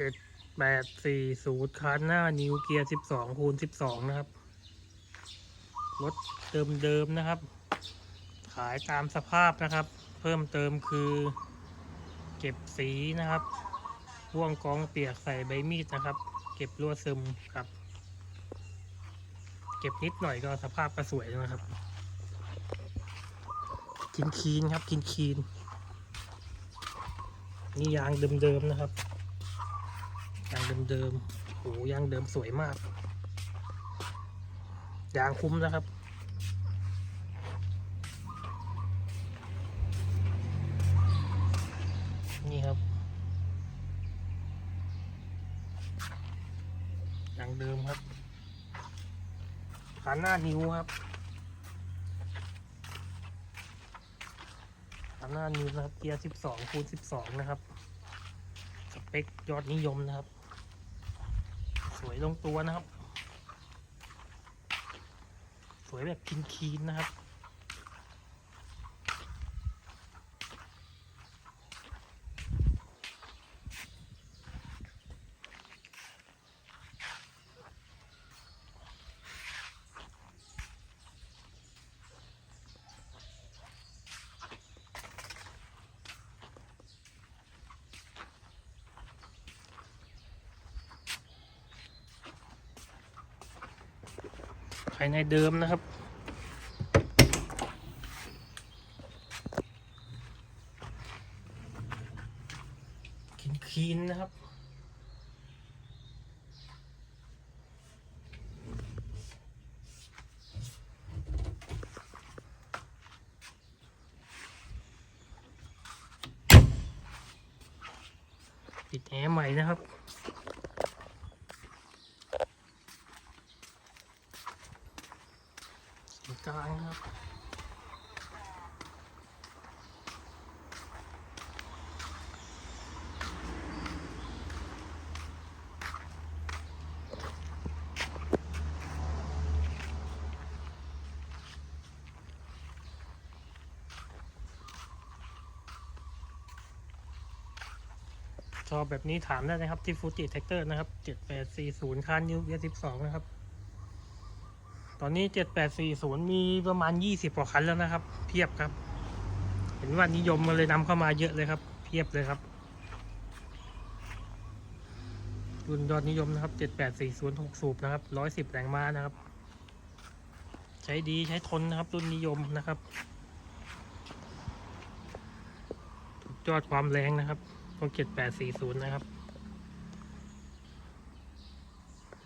จ็ดแปดสี่ศูนย์คันหน้านิวเกียร์สิบสองคูณสิบสองนะครับ รถเดิมๆนะครับ ขายตามสภาพนะครับ เพิ่มเติมคือเก็บสีนะครับพ่วงกองเปียกใส่ใบมีดนะครับ เก็บลวซึมครับ เก็บนิดหน่อยก็สภาพก็สวยนะครับกินคีนครับกินคีนนี่ยางเดิมๆนะครับ ยางเดิมๆโหยางเดิมสวยมาก ยางคุ้มนะครับนี่ครับยางเดิมครับขาหน้านิ้วครับขาหน้านิ้วนะครับเกียร์สิบสองคูณสิบสองนะครับ สเปคยอดนิยมนะครับ ลงตัวนะครับ สวยแบบคีนๆนะครับายในเดิมนะครับ คินคีนนะครับปิดแอร์ใหม่นะครับ กลางครับชอบแบบนี้ถามได้นะครับที่ฟูจิแท็กเตอร์นะครับ 7840คันยูเอ12 นะครับ ตอนนี้ 7840 มีประมาณ 20 กว่าคันแล้วนะครับ เพียบครับ เห็นว่านิยมมาเลยนำเข้ามาเยอะเลยครับ เพียบเลยครับรุ่นยอดนิยมนะครับ 7840 6 สูบนะครับ 110 แรงม้านะครับ ใช้ดีใช้ทนนะครับ รุ่นนิยมนะครับยอดความแรงนะครับของ7840 นะครับ